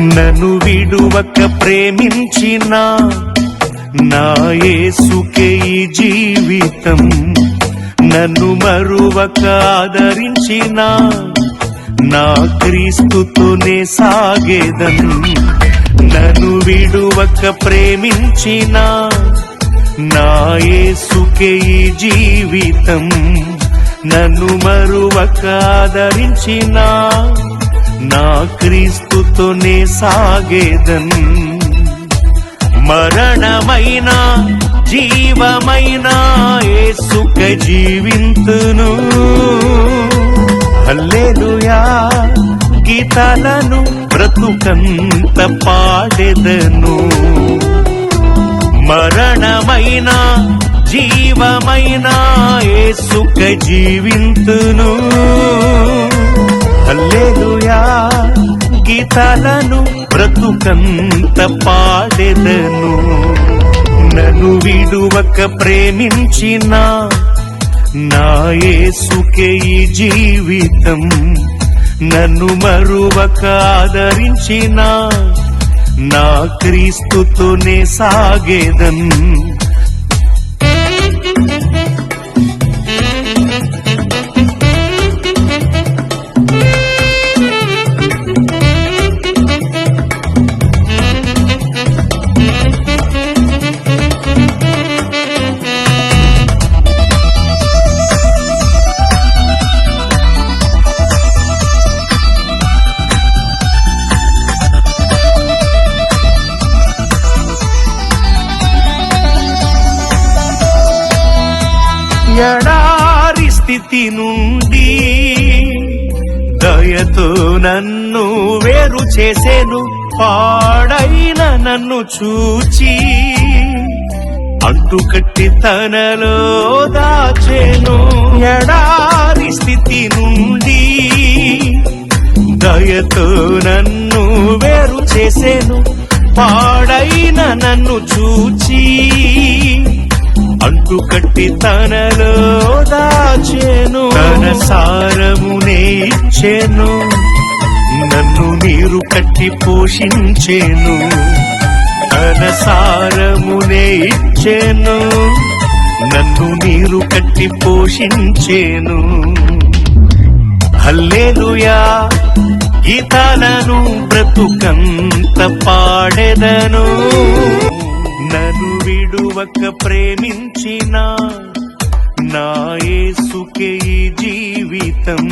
నన్ను విడువక ప్రేమించిన నా యేసుకే ఈ జీవితం. నన్ను మరువక ఆదరించిన నా క్రీస్తుతోనే సాగేదం నన్ను విడువక ప్రేమించిన నా యేసుకే ఈ జీవితం. నన్ను మరువక ఆదరించినా నా క్రీస్తుతోనే సాగేదన్. మరణమైన జీవమైన ఏసుక జీవింతును. హల్లెలూయా గీతాలను బ్రతుకంత పాడెదను. మరణమైన జీవమైన ఏసుక జీవింతును. తలను బ్రతుకంత పాడెదను. నన్ను విడువక ప్రేమించిన నాయసుకే ఈ జీవితం. నన్ను మరువక ఆదరించిన నా క్రీస్తుతోనే సాగేదన్. ఎడారి స్థితి నుండి దయతో నన్ను వేరు చేసేను పాడైన నన్ను చూచి అంటుకట్టి తనలో దాచేను. ఎడారి స్థితి నుండి దయతో నన్ను వేరు చేసేను పాడైన నన్ను చూచి అంటు కట్టి తనలో దాచేను. తన సారమునే ఇచ్చేను నన్ను నీరు కట్టి పోషించేను. తన సారమునే ఇచ్చేను నన్ను నీరు కట్టి పోషించేను. హల్లేలుయా! గీతాలను బ్రతుకంత పాడెదను. నన్ను విడువక ప్రేమించిన నాయసుకే జీవితం